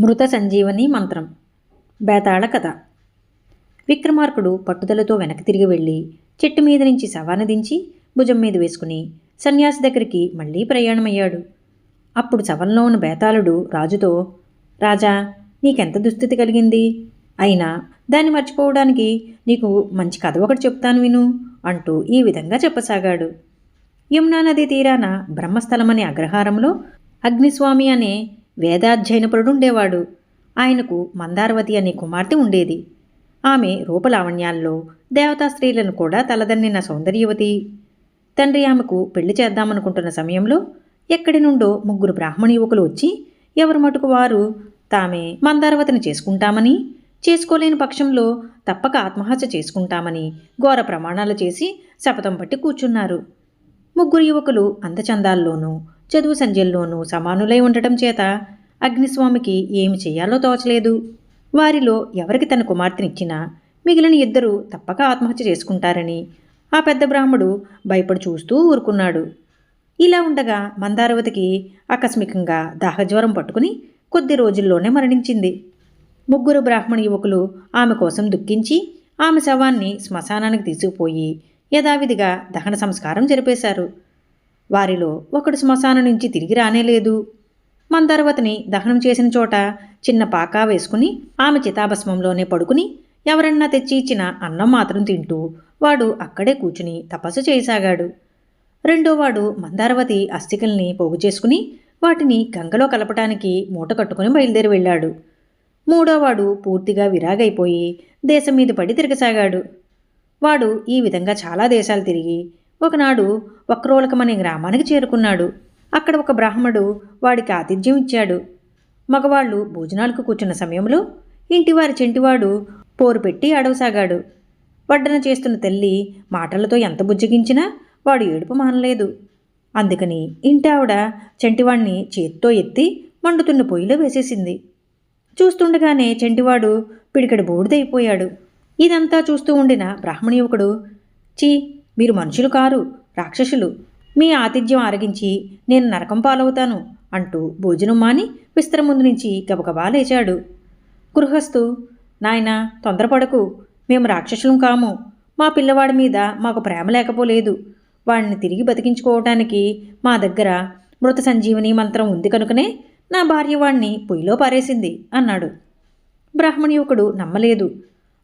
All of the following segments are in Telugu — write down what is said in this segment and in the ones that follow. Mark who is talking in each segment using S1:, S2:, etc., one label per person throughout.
S1: మృత సంజీవని మంత్రం. బేతాళ కథ. విక్రమార్కుడు పట్టుదలతో వెనక్కి తిరిగి వెళ్ళి చెట్టు మీద నుంచి శవాన్ని దించి భుజం మీద వేసుకుని సన్యాసి దగ్గరికి మళ్ళీ ప్రయాణమయ్యాడు. అప్పుడు శవంలో ఉన్న బేతాళుడు రాజుతో రాజా నీకెంత దుస్థితి కలిగింది? అయినా దాన్ని మర్చిపోవడానికి నీకు మంచి కథ ఒకటి చెప్తాను విను అంటూ ఈ విధంగా చెప్పసాగాడు. యమునా నది తీరాన బ్రహ్మస్థలమనే అగ్రహారంలో అగ్నిస్వామి అనే వేదాధ్యయనపరుడు ఉండేవాడు ఆయనకు మందారవతి అనే కుమార్తె ఉండేది. ఆమె రూపలావణ్యాల్లో దేవతా స్త్రీలను కూడా తలదన్నిన సౌందర్యవతి. తండ్రి ఆమెకు పెళ్ళి చేద్దామనుకుంటున్న సమయంలో ఎక్కడి నుండో ముగ్గురు బ్రాహ్మణ యువకులు వచ్చి ఎవరి మటుకు వారు తామే మందారవతిని చేసుకుంటామని చేసుకోలేని పక్షంలో తప్పక ఆత్మహత్య చేసుకుంటామని ఘోర ప్రమాణాలు చేసి శపథం పట్టి కూర్చున్నారు. ముగ్గురు యువకులు అందచందాల్లోనూ చదువు సంధ్యల్లోనూ సమానులై ఉండటం చేత అగ్నిస్వామికి ఏమి చేయాలో తోచలేదు. వారిలో ఎవరికి తన కుమార్తెనిచ్చినా మిగిలిన ఇద్దరు తప్పక ఆత్మహత్య చేసుకుంటారని ఆ పెద్ద బ్రాహ్మడు భయపడి చూస్తూ ఊరుకున్నాడు. ఇలా ఉండగా మందారవతికి ఆకస్మికంగా దాహజ్వరం పట్టుకుని కొద్ది రోజుల్లోనే మరణించింది. ముగ్గురు బ్రాహ్మణ యువకులు ఆమె కోసం దుఃఖించి ఆమె శవాన్ని శ్మశానానికి తీసుకుపోయి యథావిధిగా దహన సంస్కారం జరిపేశారు. వారిలో ఒకడు శ్మశానం నుంచి తిరిగి రానేలేదు. మందారవతిని దహనం చేసిన చోట చిన్న పాకా వేసుకుని ఆమె చితాభస్మంలోనే పడుకుని ఎవరన్నా తెచ్చి ఇచ్చిన అన్నం మాత్రం తింటూ వాడు అక్కడే కూర్చుని తపస్సు చేయసాగాడు. రెండోవాడు మందారవతి అస్థికల్ని పోగు చేసుకుని వాటిని గంగలో కలపటానికి మూట కట్టుకుని బయలుదేరి వెళ్ళాడు. మూడోవాడు పూర్తిగా విరాగైపోయి దేశం మీద పడి తిరగసాగాడు. వాడు ఈ విధంగా చాలా దేశాలు తిరిగి ఒకనాడు వక్రోలకమనే గ్రామానికి చేరుకున్నాడు. అక్కడ ఒక బ్రాహ్మడు వాడికి ఆతిథ్యం ఇచ్చాడు. మగవాళ్ళు భోజనాలకు కూర్చున్న సమయంలో ఇంటివారి చెంటివాడు పోరు పెట్టి అడవసాగాడు వడ్డన చేస్తున్న తల్లి మాటలతో ఎంత బుజ్జగించినా వాడు ఏడుపు మానలేదు. అందుకని ఇంటావిడ చెంటివాణ్ణి చేత్తో ఎత్తి మండుతున్న పొయ్యిలో వేసేసింది. చూస్తుండగానే చెంటివాడు పిడికడి బూడిదైపోయాడు. ఇదంతా చూస్తూ ఉండిన బ్రాహ్మణ యువకుడు చీ మీరు మనుషులు కారు రాక్షసులు మీ ఆతిథ్యం ఆరగించి నేను నరకం పాలవుతాను అంటూ భోజనం మాని విస్తరం ముందు నుంచి గబగబా లేచాడు. గృహస్థు నాయన తొందరపడకు. మేము రాక్షసులం కాము. మా పిల్లవాడి మీద మాకు ప్రేమ లేకపోలేదు. వాడిని తిరిగి బతికించుకోవటానికి మా దగ్గర మృత సంజీవని మంత్రం ఉంది కనుకనే నా భార్య వాణ్ణి పొయ్యిలో పారేసింది అన్నాడు. బ్రాహ్మణి యువకుడు నమ్మలేదు.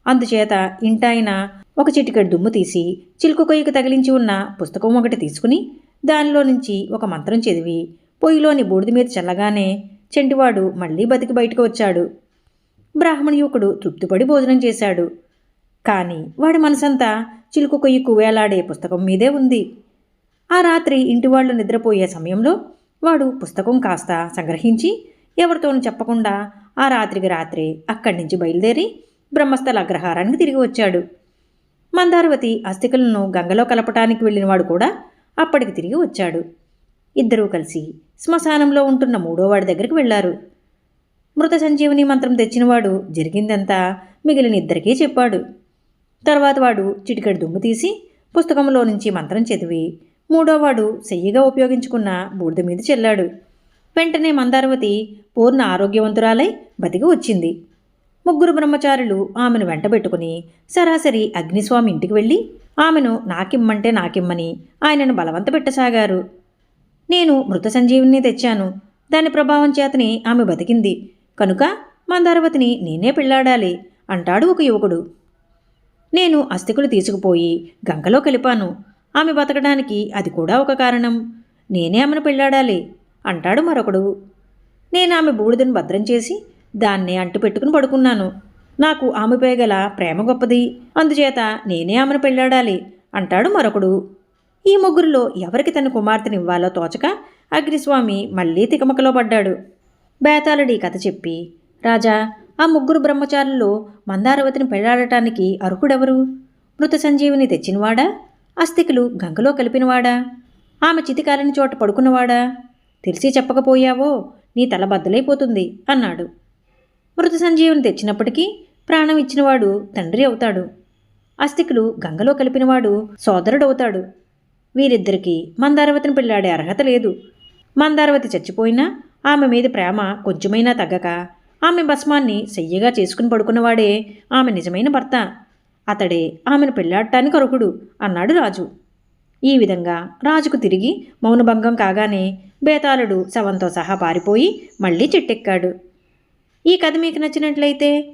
S1: అందుచేత ఇంటాయన ఒక చిటికెడు దుమ్ము తీసి చిలుకు కొయ్యకు తగిలించి ఉన్న పుస్తకం ఒకటి తీసుకుని దానిలో నుంచి ఒక మంత్రం చదివి పొయ్యిలోని బూడిద మీద చల్లగానే చెంటివాడు మళ్ళీ బతికి బయటకు వచ్చాడు. బ్రాహ్మణ యువకుడు తృప్తిపడి భోజనం చేశాడు. కానీ వాడి మనసంతా చిలుకు కొయ్యకు వేలాడే పుస్తకం మీదే ఉంది. ఆ రాత్రి ఇంటివాళ్ళు నిద్రపోయే సమయంలో వాడు పుస్తకం కాస్త సంగ్రహించి ఎవరితోనూ చెప్పకుండా ఆ రాత్రికి రాత్రే అక్కడి నుంచి బయలుదేరి బ్రహ్మస్థల అగ్రహారానికి తిరిగి వచ్చాడు. మందారవతి అస్థికలను గంగలో కలపటానికి వెళ్ళినవాడు కూడా అప్పటికి తిరిగి వచ్చాడు. ఇద్దరూ కలిసి శ్మశానంలో ఉంటున్న మూడోవాడి దగ్గరికి వెళ్ళారు మృత సంజీవని మంత్రం తెచ్చినవాడు జరిగిందంతా మిగిలిన ఇద్దరికీ చెప్పాడు. తర్వాత వాడు చిటికెడు దుమ్ము తీసి పుస్తకంలో నుంచి మంత్రం చదివి మూడోవాడు సెయ్యగా ఉపయోగించుకున్న బూడిద మీద చెల్లాడు. వెంటనే మందారవతి పూర్ణ ఆరోగ్యవంతురాలై బతికి వచ్చింది. ముగ్గురు బ్రహ్మచారులు ఆమెను వెంటబెట్టుకుని సరాసరి అగ్నిస్వామి ఇంటికి వెళ్ళి ఆమెను నాకిమ్మంటే నాకిమ్మని ఆయనను బలవంత పెట్టసాగారు నేను మృత సంజీవిని తెచ్చాను. దాని ప్రభావం చేతని ఆమె బతికింది. కనుక మందారవతిని నేనే పెళ్ళాడాలి అంటాడు ఒక యువకుడు. నేను అస్థికులు తీసుకుపోయి గంగలో కలిపాను. ఆమె బతకడానికి అది కూడా ఒక కారణం. నేనే ఆమెను పెళ్ళాడాలి అంటాడు మరొకడు. నేను ఆమె బూడిదను భద్రం చేసి దాన్నే అంటు పెట్టుకుని పడుకున్నాను. నాకు ఆమెపై గల ప్రేమ గొప్పది. అందుచేత నేనే ఆమెను పెళ్ళాడాలి అంటాడు మరొకడు. ఈ ముగ్గురిలో ఎవరికి తన కుమార్తెని ఇవ్వాలో తోచక అగ్నిస్వామి మళ్ళీ తికమకలో పడ్డాడు. బేతాళుడి కథ చెప్పి రాజా ఆ ముగ్గురు బ్రహ్మచారుల్లో మందారవతిని పెళ్ళాడటానికి అర్హుడెవరు? మృత సంజీవిని తెచ్చినవాడా? అస్థికులు గంగలో కలిపినవాడా? ఆమె చితికాలని చోట పడుకున్నవాడా? తెలిసి చెప్పకపోయావో నీ తల బద్దలైపోతుంది అన్నాడు. మృత సంజీవుని తెచ్చినప్పటికీ ప్రాణం ఇచ్చినవాడు తండ్రి అవుతాడు. అస్థికులు గంగలో కలిపినవాడు సోదరుడవుతాడు. వీరిద్దరికీ మందారవతిని పెళ్ళాడే అర్హత లేదు. మందారవతి చచ్చిపోయినా ఆమె మీద ప్రేమ కొంచెమైనా తగ్గక ఆమె భస్మాన్ని సెయ్యగా చేసుకుని పడుకున్నవాడే ఆమె నిజమైన భర్త. అతడే ఆమెను పెళ్ళాడటానికి అర్హుడు అన్నాడు రాజు. ఈ విధంగా రాజుకు తిరిగి మౌనభంగం కాగానే బేతాళుడు శవంతో సహా పారిపోయి మళ్ళీ చెట్టెక్కాడు. ఈ కథ మీకు నచ్చినట్లయితే